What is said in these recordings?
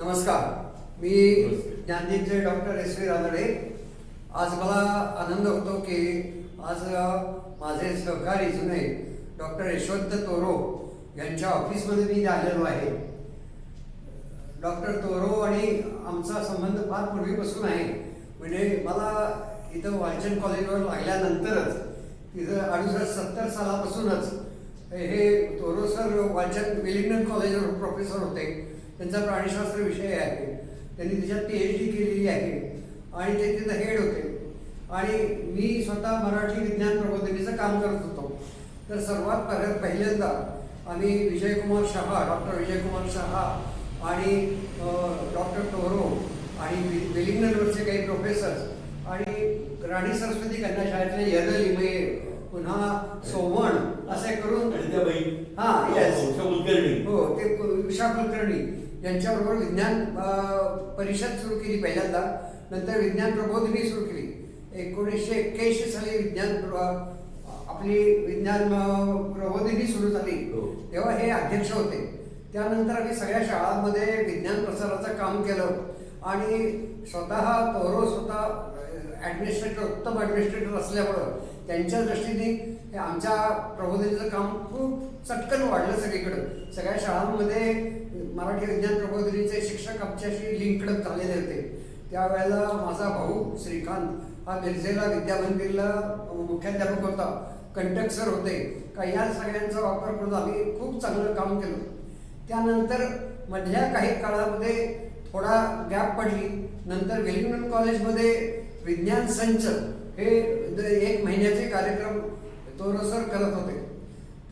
नमस्कार. मी ज्ञानदीपचे डॉक्टर एस व्ही रानडे. आज मला आनंद होतो की आज माझे सहकारी जुने डॉक्टर यशवंत तोरो यांच्या ऑफिसमध्ये मी आलेलो आहे. डॉक्टर तोरो आणि आमचा संबंध फार पूर्वीपासून आहे. म्हणजे मला इथं वालचंद कॉलेजवर लागल्यानंतरच तिथं अडुसष्ट सत्तर सालापासूनच हे तोरो सर वालचंद विलिंग्डन कॉलेजवर प्रोफेसर होते. त्यांचा प्राणीशास्त्र विषय आहे त्यांनी त्याच्यात पी एच डी केलेली आहे. आणि ते तिथं हेड होते. आणि मी स्वतः मराठी विज्ञान प्रबोधिनीचं काम करत होतो. तर सर्वात पहि- पहिल्यांदा आम्ही विजयकुमार शहा डॉक्टर विजयकुमार शहा आणि डॉक्टर तोरो आणि वि- वेलिंग्टनवरचे काही प्रोफेसर्स आणि राणी सरस्वती कन्या शाळेतले यदल इमे पुन्हा सोमण असे करून हा. वंश कुलकर्णी. हो ते उषा कुलकर्णी. यांच्याबरोबर विज्ञान परिषद सुरू केली पहिल्यांदा. नंतर विज्ञान प्रबोधिनी सुरू केली. एकोणीसशे एक्क्याऐंशी साली विज्ञान आपली विज्ञान प्रबोधिनी सुरू झाली. हो. तेव्हा हे अध्यक्ष होते. त्यानंतर आम्ही सगळ्या शाळांमध्ये विज्ञान प्रसाराचं काम केलं. आणि स्वतः तोरो स्वतः ॲडमिनिस्ट्रेटर उत्तम ॲडमिनिस्ट्रेटर असल्यामुळं त्यांच्या दृष्टीने हे आमच्या प्रबोधिनीचं काम खूप चटकन वाढलं सगळीकडं. सगळ्या शाळांमध्ये मराठी विज्ञान प्रबोधिनीचे शिक्षक आमच्याशी लिंकड झालेले होते. त्यावेळेला माझा भाऊ श्रीकांत हा मिरजेला विद्यामंदिरला मुख्याध्यापक होता. कंटक सर होते. का या सगळ्यांचा वापर करून आम्ही खूप चांगलं काम केलं. त्यानंतर मधल्या काही काळामध्ये थोडा गॅप पडली. नंतर वेलिंग्टन कॉलेजमध्ये विज्ञान संच हे एक महिन्याचे कार्यक्रम तोरसर करत होते.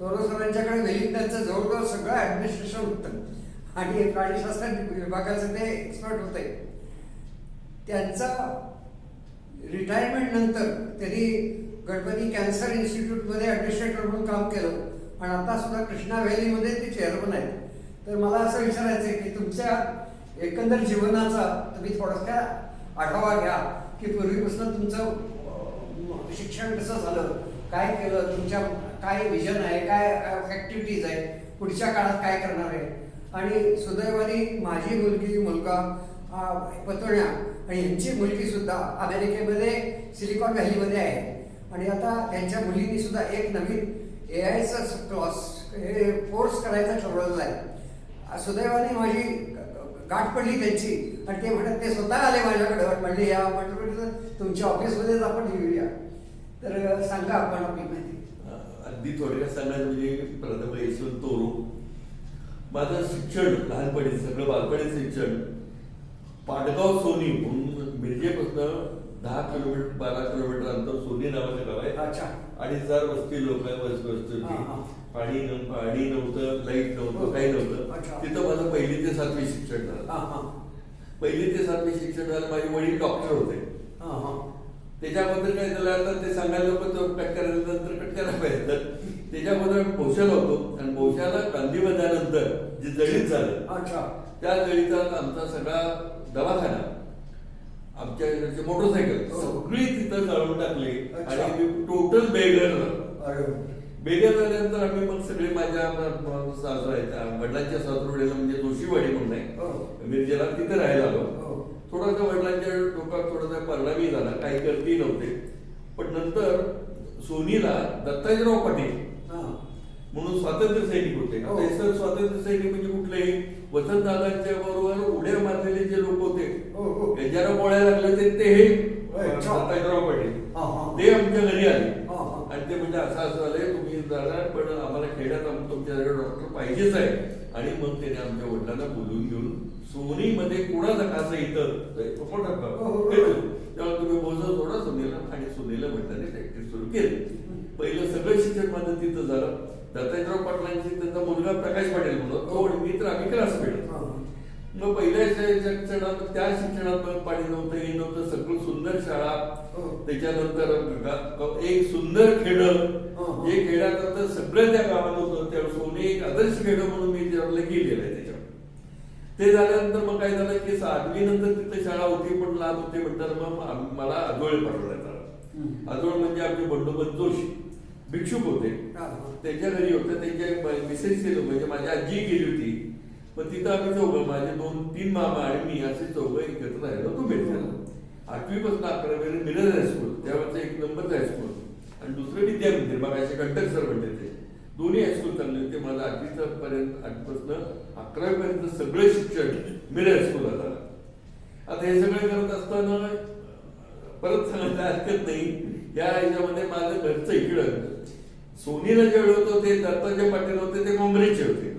तोरसरांच्याकडे वेलिंग्टनचं जवळजवळ सगळं ॲडमिनिस्ट्रेशन होतं. आणि प्राणीशास्त्र विभागाचं ते एक्सपर्ट होते त्यांचा रिटायरमेंट नंतर त्यांनी गणपती कॅन्सर इन्स्टिट्यूटमध्ये ॲडमिनिस्ट्रेटर म्हणून काम केलं. पण आता सुद्धा कृष्णा व्हॅलीमध्ये ते चेअरमन आहेत. तर मला असं विचारायचं आहे की तुमच्या एकंदर जीवनाचा तुम्ही थोडासा आढावा घ्या की पूर्वीपासून तुमचं शिक्षण कसं झालं? काय केलं? तुमच्या काय विजन आहे? काय ॲक्टिव्हिटीज आहे? पुढच्या काळात काय करणार आहे? आणि सुदैवाने माझी मुलगी मुलगा पतोण्या आणि यांची मुलगी सुद्धा अमेरिकेमध्ये सिलिकॉन व्हॅलीमध्ये आहे. आणि आता त्यांच्या मुलींनी सुद्धा एक नवीन ए आयचा क्लॉस हे कोर्स करायचा ठरवलेला आहे. सुदैवाने माझी गाठ पडली त्यांची. आणि ते म्हणत ते स्वतः आले माझ्याकडे. म्हणले या म्हटलं म्हटलं तुमच्या ऑफिसमध्येच आपण घेऊया तर सांगा आपण आपली माहिती. अगदी थोडक्यात सांगायचं म्हणजे प्रथम येसून तोरू माझं शिक्षण लहानपणी सगळं बालपणी शिक्षण. पाटगाव सोनी म्हणून मिरजेपासून दहा किलोमीटर बारा किलोमीटर अंतर सोनी नावाचं गाव आहे. अच्छा. अडीच हजार वस्ती लोक आहे वस्ती वस्ती. होती पाणी पाणी नव्हतं लाइट. नव्हतं काही. नव्हतं. तिथं माझं पहिली ते सातवी शिक्षण झालं. हां हां. पहिली ते सातवी शिक्षण झालं माझे वडील डॉक्टर होते. हां हां. त्याच्याबद्दल काय झालं ते सांगायला नको तो कट करायला नंतर कट करायला पाहिजे. तर त्याच्याबद्दल भोशाला होतो. आणि भोशाला गांधीवधानंतर जे जळीत झालं. अच्छा. त्या जळीतात आमचा सगळा दवाखाना आमच्या घरचे मोटरसायकल हो. सगळी तिथं जाळून टाकली. अच्छा. आणि टोटल बेगर झालो अरे बेगर झाल्यानंतर आम्ही मग सगळे माझ्या सासू आहेत वडिलांच्या सासरवडीला म्हणजे जोशीवाडी म्हणून हो. आहे मिरजेला तिथे राहायला आलो. हो. थोडासा वडिलांच्या डोक्यात थोडासा परिणामी झाला. काही करती नव्हते. पण नंतर सोनीला दत्ताजीराव पाटील हां स्वातंत्र्य सैनिक होते हो. आता हे सर स्वातंत्र्य सैनिक म्हणजे कुठलेही वसंतदादांच्या बरोबर उड्या मारलेले जे लोक होते हो, हो. ज्याला बोलायला लागले होते ते हे पाटील हा, हा. ते आमच्या घरी आले हा, हा. आणि ते म्हणजे असं असं आलंय तुम्ही जाणार पण आम्हाला खेड्यात तुमच्याकडे डॉक्टर पाहिजेच आहे आणि मग त्याने आमच्या वडिलांना बोलवून घेऊन सोनीमध्ये कुणाचं कसं इथं ते हो. हो, हो. हे. तेव्हा तुम्ही बोलतो सोडा सुनीला आणि सुनीला वडिलांनी प्रॅक्टिस सुरू केली पहिलं सगळं शिक्षण माझं तिथं झालं दत्ताजीराव पाटलांची त्यांचा मुलगा प्रकाश पाटील म्हणून तो आणि मी तर आम्ही क्लासमेट हां. मग पहिल्या शिक्षणात त्या शिक्षणात पाणी नव्हतं हे नव्हतं. सगळं सुंदर शाळा. हो. त्याच्यानंतर एक सुंदर खेड. हो. जे खेड्यात आता सगळं त्या गावात होतं. त्या सोने एक आदर्श खेड म्हणून मी त्याला गेलेलं आहे त्याच्यावर. ते झाल्यानंतर मग काय झालं की सातवी नंतर तिथे शाळा होती पण लांब होती म्हणतात मग मला आजोळे पाठवण्यात आलं. आजोळ म्हणजे आमचे बंडोबत जोशी. भिक्षुक होते. त्यांच्या घरी होतं त्यांच्या मिसेस केलं म्हणजे माझी आजी गेली होती. मग तिथं आम्ही चौघं माझे दोन तीन मामा आणि मी असे चौघं एकत्र राहिलो तो भेटला आठवीपासून अकरावी मिरज हायस्कूल त्यावरचा एक नंबरचं हायस्कूल आणि दुसरं विद्या मंदिर मग असे कंटक सर म्हणले ते. दोन्ही हायस्कूल चालले होते. माझं आठवीचं पर्यंत आठवीपासून अकरावी पर्यंत सगळे शिक्षण मिरज हायस्कूलला झालं आता हे सगळं करत असताना परत सांगायला हरकत नाही. या ह्याच्यामध्ये माझं घरचं इकडं सोनीला जे होतं ते दत्ताचे पाटील होते ते काँग्रेसचे होते.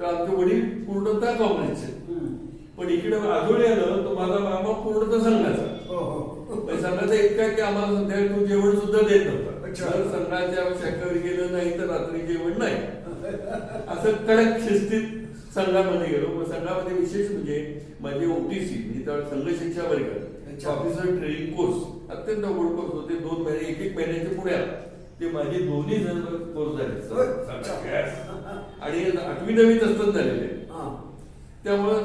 तर आमचे वडील पूर्णतः काँग्रेसचे. पण इकडे आजोळी आलं तर माझा मामा पूर्णतः संघाचा. हो हो. संघाचा इतका की आम्हाला संध्याकाळी तो जेवण सुद्धा देत नव्हता. संघाच्या शाखेवर गेलं नाही तर रात्री जेवण नाही. असं कडक शिस्तीत संघामध्ये गेलो. मग संघामध्ये विशेष म्हणजे माझी ओटीसी म्हणजे संघ शिक्षा वर्ग. ऑफिसर ट्रेनिंग कोर्स अत्यंत अवघड कोर्स होते. दोन महिने एक एक महिन्याचे पुण्यात ते माझे दोन्ही जण कोर्स झाले. आणि आठवी नववीत असताना झालेले. हा. त्यामुळं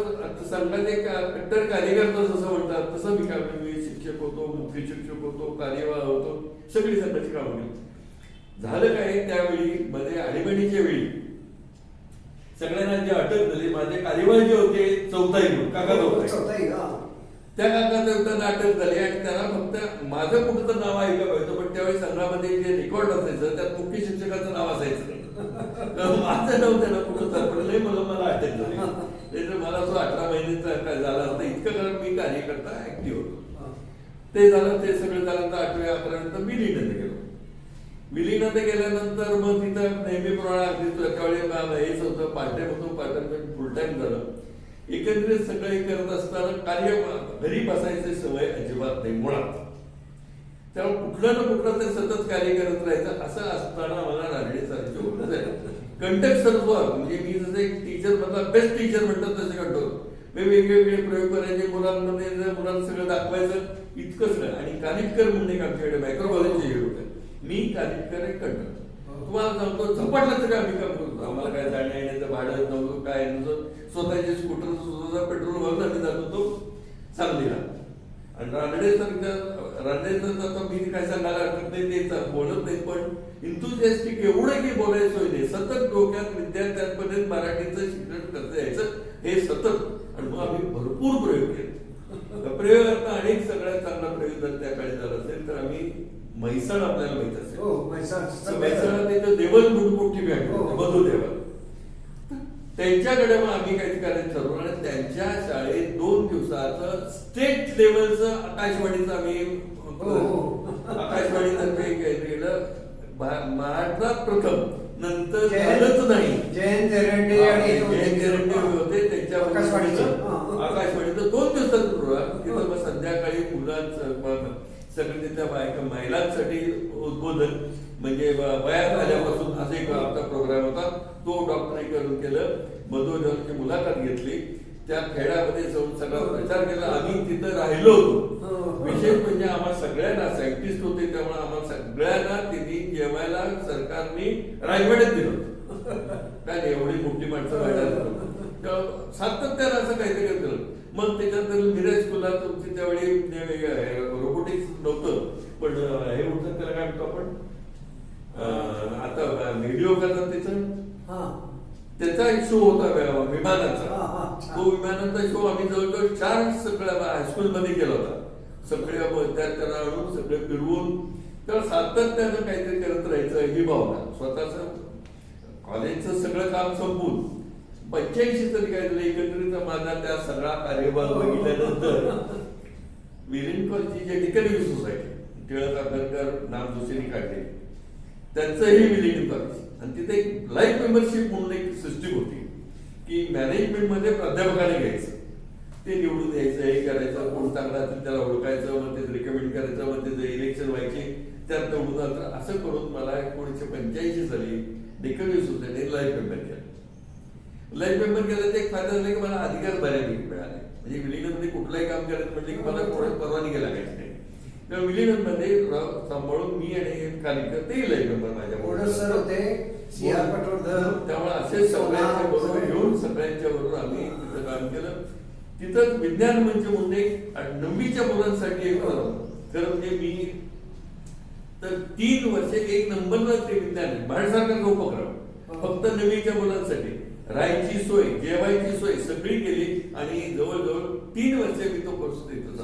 संघात एक कट्टर कार्यकर्ता जसं म्हणतात. तसं मी काम मी शिक्षक होतो मुख्य शिक्षक होतो कार्यवाह होतो. सगळी संघाची कामं केली. झालं काय? त्यावेळी मध्ये आणीबाणीच्या वेळी सगळ्यांना जे अटक झाली माझे कार्यवाह जे होते चौथाई म्हणून काका चौथाई. चौथाई, हा. त्या काकाचं चौथ्यांना अटक झाली आणि त्यांना फक्त माझं कुठचं नाव ऐकलं पाहिजे पण त्यावेळी संघामध्ये जे रेकॉर्ड असायचं त्यात मुख्य शिक्षकाचं नाव असायचं. माझं नाव त्यांना कुठं सापडलंय मला मला अटक झाली नाहीतर मला असं अठरा महिन्याचा काय झाला असता इतकं कारण मी कार्यकर्ता ऍक्टिव्ह होतो. ते झालं ते सगळं झालं तर आठव्या अकरानंतर विलीनंद गेलो. विलीनात गेल्यानंतर मग तिथं नेहमीप्रमाणे अगदी त्यावेळी मला हेच होतं पार्ट टाइम होतो पार्ट टाइम फुल टाइम झालं. एकंदरीत सगळे करत असताना कार्य घरी बसायची सवय अजिबात नाही मुळात. त्यामुळे कुठलं ना कुठलं ते सतत कार्य करत राहायचं असं असताना मला रानडे सरांची ओळख झाली कंटक म्हणजे मी जसं एक टीचर मधला बेस्ट टीचर म्हणतात तसे कंटक. वेगवेगळे प्रयोग करायचे मुलांमध्ये जर मुलांना सगळं दाखवायचं इतकंच नाही. आणि कानिटकर म्हणून एक आमच्याकडे मायक्रोकॉलेजचे हे होते मी कानिटकर एक कंटक. तुम्हाला सांगतो झपाटलं तरी आम्ही काम करतो. आम्हाला काय जाण्या येण्याचं भाडं नव्हतं काय नव्हतं स्वतःचे स्कूटर स्वतः पेट्रोल भरून आम्ही जात होतो सांगलीला. आणि रानडे रानडेचं आता मी काय सांगायला हरकत नाही ते बोलत नाही पण इंथुजॅस्टिक एवढं की बोलायचं सोय नाही. सतत डोक्यात विद्यार्थ्यांपर्यंत मराठीचं शिक्षण करता यायचं हे सतत. आणि मग आम्ही भरपूर प्रयोग केले. प्रयोगात अनेक सगळ्यात चांगला प्रयोग जर त्या काळी झाला असेल तर आम्ही म्हैसाळ आपल्याला माहीत असेल. हो, म्हैसाळ. म्हैसाळला तिथं देवल म्हणून मोठी बँक. मधु देवल त्यांच्याकडे मग आम्ही काही करायचं ठरवलं आणि त्यांच्या शाळेत दोन दिवसाचं स्टेट लेवलचं आकाशवाणीचं आम्ही हो, हो. आकाशवाणीतर्फे केलं महाराष्ट्रात प्रथम नंतर झालंच नाही जयंत हे होते. जयंत एरंडे होते त्यांच्या आकाशवाणीचं? आकाशवाणीचं दोन दिवसाचं प्रोग्राम तिथं मग संध्याकाळी मुलांचं सगळे तिथल्या बायका महिलांसाठी उद्बोधन म्हणजे व- वयात आल्यापासून असा एक आमचा प्रोग्राम डॉक्टरांनी करून केलं मधुजनची मुलाखत घेतली त्या खेड्यामध्ये जाऊन सगळा प्रचार केला आम्ही तिथं राहिलो होतो हो. विशेष म्हणजे आम्हाला सगळ्यांना सायंटिस्ट होते त्यामुळे आम्हाला सगळ्यांना तिने जेवायला सरकारने राजवाड्यात दिलं. काय एवढी मोठी माणसं वाढत सातत्यानं असं काहीतरी केलं मग त्याच्यानंतर मिरज स्कूलला तुमची त्यावेळी रोबोटिक्स नव्हतं पण हे होतं त्याला काय म्हणतो आपण आता व्हिडिओ करतात त्याचं हा. त्याचा एक शो होता हा, विमानाचा. हा. तो विमानाचा शो आम्ही जवळजवळ चार सगळ्या हायस्कूलमध्ये केला होता. सगळ्या विद्यार्थ्यांना आणून सगळे फिरवून तर सातत्यानं काहीतरी करत राहायचं ही भावना. स्वतःच कॉलेजचं सगळं काम संपून पंच्याऐंशी तरी काय झालं एकत्रित माझा त्या सगळा कार्यभाग बघितल्यानंतर विलीन जे डिकनरी सोसायटी टिळक आंबेडकर नाम दुसरी काढले त्यांचंही विलीन कॉलेज आणि तिथे एक लाईफ मेंबरशिप म्हणून एक सिस्टीम होती की मॅनेजमेंटमध्ये प्राध्यापकाने घ्यायचं. ते निवडून यायचं हे करायचं कोण चांगला असेल त्याला ओळखायचं मग ते रिकमेंड करायचं मग त्याचं इलेक्शन व्हायचे त्यात निवडून आलं. असं करून मला एकोणीसशे पंच्याऐंशी साली डिकनरी सोसायटी लाईफ मेंबर केलं. लाईफ मेंबर केलं तर एक फायदा झाला की मला अधिकार बऱ्यापैकी मिळाले. म्हणजे विलिंगमध्ये कुठलंही काम करायचं म्हटलं की मला कोणाची परवानगी लागायची तर विलिनमध्ये सांभाळून मी आणि एक कार्यकर्ते लाईफ मेंबर माझ्या सर होते सी आर पटवर्धन त्यामुळे असे सगळ्यांच्या बरोबर घेऊन सगळ्यांच्या बरोबर आम्ही तिथं काम केलं. तिथं विज्ञान मंच म्हणून एक नववीच्या मुलांसाठी एक. खरं म्हणजे मी तर तीन वर्ष एक नंबरला ते विज्ञान सरकारचा उपक्रम. फक्त नववीच्या मुलांसाठी. राहायची सोय जेवायची सोय सगळी केली आणि जवळजवळ तीन वर्ष मी तो कोर्स देत.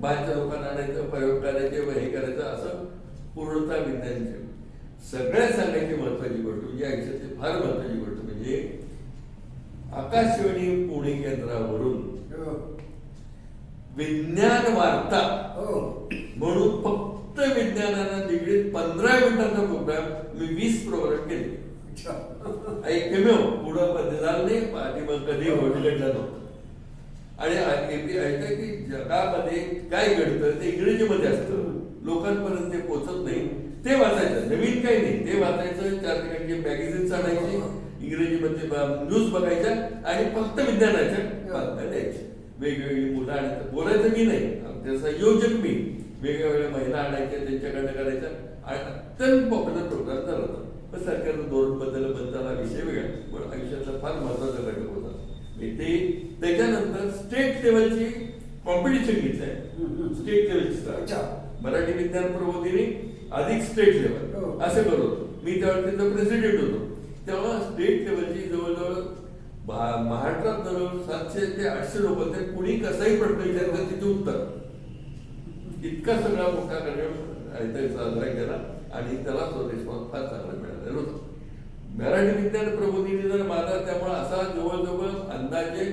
बाहेरच्या लोकांना आणायचं प्रयोग करायचे व हे करायचं असं पूर्णता विज्ञानचे सगळ्यात सांगायची महत्वाची गोष्ट म्हणजे आयुष्यातली फार महत्वाची गोष्ट म्हणजे आकाशवाणी पुणे केंद्रावरून हो. विज्ञान वार्ता हो म्हणून फक्त विज्ञानाला निगडीत पंधरा मिनिटांचा प्रोग्राम मी वीस प्रोग्राम केले. एकमेव पुढं कधी झालं नाही मग कधी घडलं नव्हतं आणि आ- ऐकतं की जगामध्ये काय घडतं ते इंग्रजीमध्ये असतं. लोकांपर्यंत ते पोचत नाही. ते वाचायचं. नवीन काही नाही. ते वाचायचं चार ठिकाणी मॅगझिन्स आणायची इंग्रजीमध्ये न्यूज बघायच्या आणि फक्त विज्ञानाच्या बातम्या द्यायच्या वेगवेगळी मुलं आणायचं. बोलायचं मी नाही. त्याचा योजक मी वेगवेगळ्या महिला आणायच्या त्यांच्याकडनं करायच्या आणि अत्यंत पॉप्युलर प्रोग्राम झाला होता पण सरकारनं धोरण बदल बदलाला विषय वेगळा. पण आयुष्यातला फार महत्त्वाचा घटक होता. मी ते त्याच्यानंतर स्टेट लेवलची कॉम्पिटिशन घेतलंय. हम्म. स्टेट अच्छा. लेवलची मराठी विज्ञान प्रबोधिनी अधिक स्टेट हो. लेवल असं करत होतो. मी त्यावेळेस त्याचा प्रेसिडेंट होतो. तेव्हा स्टेट लेवलची जवळजवळ महाराष्ट्रात जवळ सातशे ते आठशे लोक ते कुणी कसाही प्रश्न विचारतात तिथे उत्तर. इतका सगळा मोठा कार्यक्रम साजरा केला आणि त्याला तो रिस्पॉन्स फार चांगला मिळालेला होता मराठी विज्ञान प्रबोधिनी जर माझा त्यामुळे असा जवळजवळ अंदाजे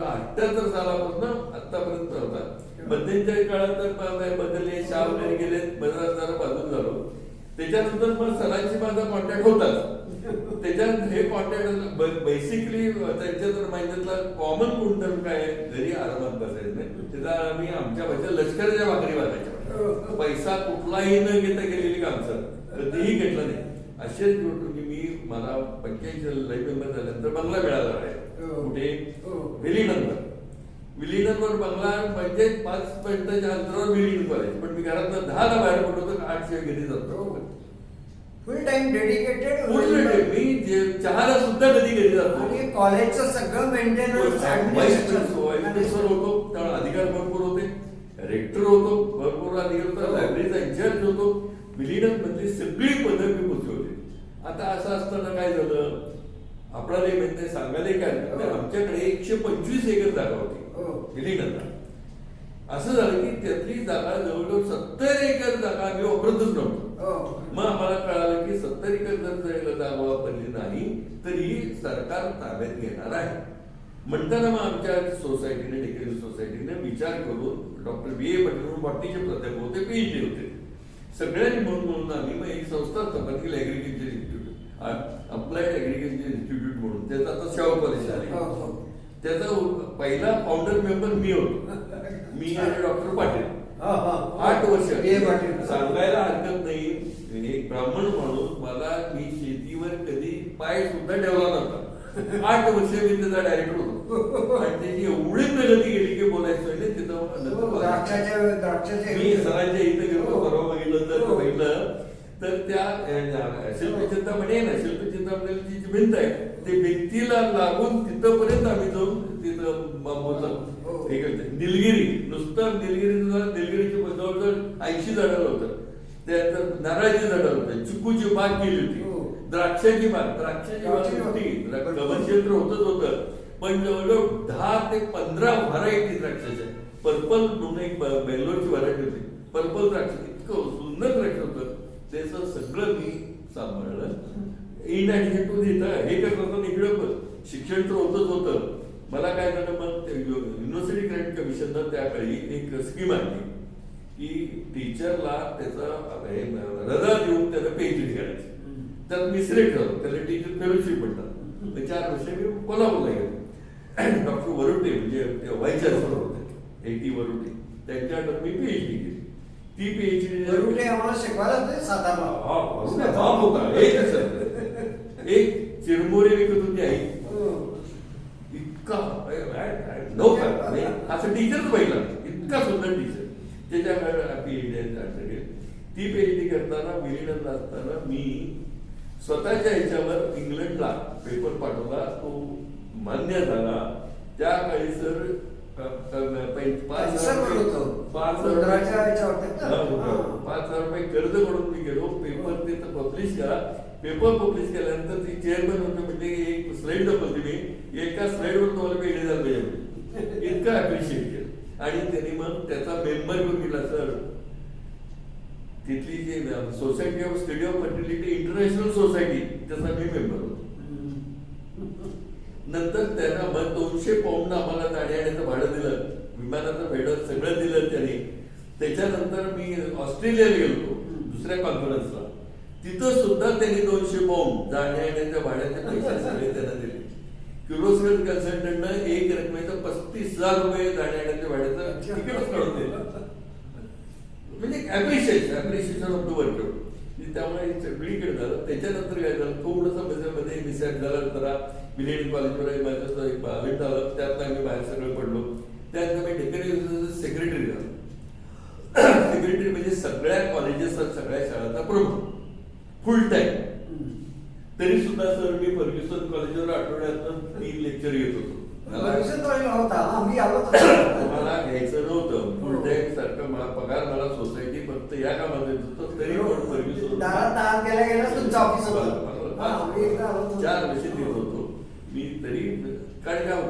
अठ्याहत्तर अठ्याहत्तर सालापासून आतापर्यंत होता मध्यंतरी काळात तर बदलले शाह वगैरे गेले बरेच जरा बाजून झालो. त्याच्यानंतर मग सरांशी माझा कॉन्टॅक्ट होताच. त्याच्यात हे कॉन्टॅक्ट बेसिकली त्यांच्या तर माहितीतला कॉमन गुणधर्म काय घरी आरामात बसायचं त्याचा आम्ही आमच्या भाषेत लष्कराच्या भाकरी वाजायच्या पैसा कुठलाही न घेता गेलेली कामचं कधीही घेतलं नाही. असेच मला पंच्याऐंशी लाईफ मेंबर झाल्यानंतर बंगला मिळाला आहे हो. कुठे? हो. विलीनंतर विलीनंतर बंगला म्हणजे पाच मिनिटाच्या अंतरावर विलीन कॉलेज पण मी घरात दहाला बाहेर पडलो तर आठशे घरी जातो. फुल टाइम डेडिकेटेड. मी चहाला सुद्धा कधी घरी जातो आणि कॉलेजचं सगळं मेंटेनन्स होतो त्यामुळे अधिकार भरपूर होते. रेक्टर होतो भरपूर अधिकार होता. लायब्ररीचा इन्चार्ज होतो. विलियन मधली सगळी पदं मी पोचवली. आता असं असताना काय झालं आपल्याला हे माहीत नाही सांगायला काय. हो. आमच्याकडे एकशे पंचवीस एकर जागा हो. होती विलियनला असं झालं की त्यातली जागा जवळजवळ सत्तर एकर जागा आम्ही वापरतच नव्हतो हो. मग आम्हाला कळालं की सत्तर एकर जर जागा वापरली नाही तर ही सरकार ताब्यात घेणार आहे म्हणताना मग आमच्या सोसायटीने डेक्कन सोसायटीने विचार करून डॉक्टर बी ए पाटील म्हणून बॉटनीचे प्राध्यापक होते पीएचडी होते सगळ्यांनी म्हणून म्हणून आम्ही मग एक संस्था स्थापन केली agriculture institute applied agriculture institute म्हणून त्याचा आता सेवा कॉलेज आहे हो. त्याचा पहिला फाउंडर मेंबर मी होतो मी आणि डॉक्टर पाटील हा, हा. आठ वर्ष. सांगायला हरकत नाही एक ब्राह्मण माणूस मला मी शेतीवर कधी पाय सुद्धा ठेवला नव्हता आठ वर्ष मी त्याचा डायरेक्टर होतो आणि त्याची एवढी प्रगती गेली की बोलायचं मी सरांच्या इथं गेलो हो. बघितलं तर हो. बघितलं. तर त्या अं, शिल्पचिंतामणी आहे ना शिल्पचिंतामणीची जी भिंत आहे ते भिंतीला लागून तिथपर्यंत आम्ही जाऊन तिथं हो. हे निलगिरी नुसतं निलगिरी निलगिरीची जवळजवळ ऐंशी झाडं होतं. त्यानंतर नारळाची झाडं होतं चिकूची बाग केली हो. होती द्राक्षाची बाग द्राक्षाची बाग द्राक्षाची बाग. होती. कमर्शियल तर होतच होतं. पण जवळजवळ दहा ते पंधरा व्हरायटी द्राक्षाच्या पर्पल म्हणून एक बेंगलोरची व्हरायटी होती. पर्पल द्राक्ष. इतकं सुंदर द्राक्ष होतं. त्याचं सगळं मी सांभाळलं. इन ऍडिशन टू इथं हे करत होतं इकडे पण शिक्षण तर होतच होतं. मला काय झालं मग युनिव्हर्सिटी ग्रँट कमिशननं त्याकाळी एक स्कीम आणली की टीचरला त्याचा रजा देऊन त्याला पीएचडी करायची. त्यात मी सिलेक्ट झालो. त्याला टीचर फेलोशिप म्हणतात ते चार वर्ष मी कोल्हापूरला गेलो. डॉक्टर वरुटे म्हणजे ते व्हाईस चान्सलर होते. ए टी वरुटे त्यांच्याकडे मी पीएचडी केली. ती पीएचडी वरुटे आम्हाला शिकवायला होते सातारला बाप होता. एक असं. एक चिरमुरे विकत होती आई. इतका नव्हता. असं टीचरच पाहिला इतका सुंदर टीचर त्याच्याकडे पीएचडी ती पीएचडी करताना विलियनला असताना मी स्वतःच्या ह्याच्यावर इंग्लंडला पेपर पाठवला. तो मान्य झाला. त्या काळी सर पाच हजार रुपये- हजार? हा. हा. पाच हजार रुपये कर्ज करून मी गेलो पेपर तिथं पब्लिश करा पेपर पब्लिश केल्यानंतर ती चेअरमन होते म्हणजे एक स्लाइड दाखवली मी एका स्लाइडवर तुम्हाला झालं पाहिजे म्हणे. इतकं अप्रिशिएट केलं आणि त्यांनी मग त्याचा मेंबर घेऊन दिला सर तिथली जी society of study of fertility international society त्याचा मी मेंबर होतो नंतर त्यांना मग दोनशे पाऊंड आम्हाला जाण्या भाडं दिलं. विमानाचं भेडं सगळं दिलं त्याने. त्याच्यानंतर मी ऑस्ट्रेलियाला गेलो दुसऱ्या कॉन्फरन्सला. तिथं सुद्धा त्यांनी दोनशे पाऊंड जाण्या येण्याच्या भाड्याचे पैसे सगळे त्यांना दिले. किर्लोस्कर कन्सल्टंटनं एक रकमेचं पस्तीस हजार रुपये जाण्या येण्याच्या भाड्याचं तिकीटच काढून दिलं. म्हणजे appreciation appreciation of the work त्यामुळे सगळीकडे झालं. त्याच्यानंतर काय झालं? थोडंसं मध्ये मिसॅप झालं जरा. मिलेनियम कॉलेजवर माझं एक इव्हेंट आलं त्यातनं आम्ही बाहेर सगळं पडलो. त्यात मी डेकरेशन सेक्रेटरी झालो. सेक्रेटरी म्हणजे सगळ्या कॉलेजेस सगळ्या शाळांचा प्रमुख. फुल टाइम तरी सुद्धा सर मी फर्ग्युसन कॉलेजवर आठवड्यातून तीन लेक्चर घेत होतो मला- भविष्यात राहिला होता आम्ही आलो होतो. मला घ्यायचं नव्हतं फुल टाइम सारखं मला पगार मला सोसायटी फक्त या कामात देत होतं तरी पण फर्ग्युसन दारात दार गेल्या गेल्या तुमचं ऑफिस होतं बरोबर. हा, आम्ही एकदा आलो होतो. चार वर्ष देत होतो मी तरी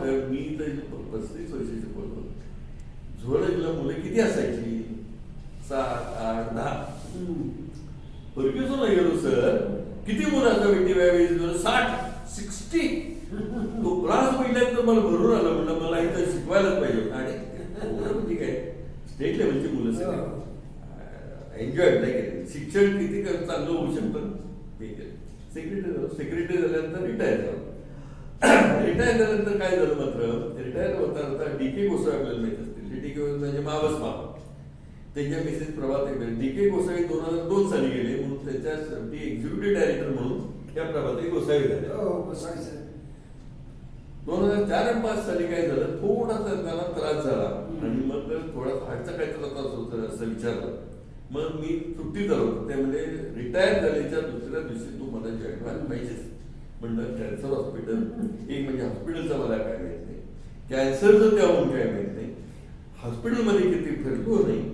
होतं मी तर पस्तीस वर्षाची बोलतो झोळजला मुलं किती असायची? सात आठ दहा. फर्ग्युसनला गेलो सर. किती मुलं असतात व्यावेळी साठ सिक्स्टी. तो क्लास पहिल्यांदा मला भरून आला. म्हणलं मला इथं शिकवायलाच पाहिजे आणि म्हणजे काय? स्टेट लेवलची मुलं सगळे. एन्जॉय नाही केले. शिक्षण किती चांगलं होऊ शकतं? मी केलं सेक्रेटरी सेक्रेटरी झाल्यानंतर रिटायर झालो. रिटायर झाल्यानंतर काय झालं मात्र? रिटायर होता होता डी के गोसावी आपल्याला माहीत असतील. डी के गोसावी म्हणजे मावस मामा त्यांच्या Mrs Prabhat D K Gosavi दोन हजार दोन साली गेले म्हणून त्यांच्या एक्झिक्युटिव्ह डायरेक्टर म्हणून त्या प्रभात गोसावी झाल्या. हो. दोन हजार चार आणि पाच साली काय झालं? थोडासा त्याला त्रास झाला. आणि मग थोडा हार्टचा काय त्रास होता असं विचारलं. मग मी सुट्टीत आलो. होतो त्यामध्ये रिटायर झाल्याच्या दुसऱ्या दिवशी तू मला जॉईन व्हायला पाहिजेस म्हणलं कॅन्सर हॉस्पिटल एक म्हणजे हॉस्पिटलचं मला काय माहीत नाही. कॅन्सरचं त्याहून काय माहीत नाही हॉस्पिटलमध्ये किती फिरलो नाही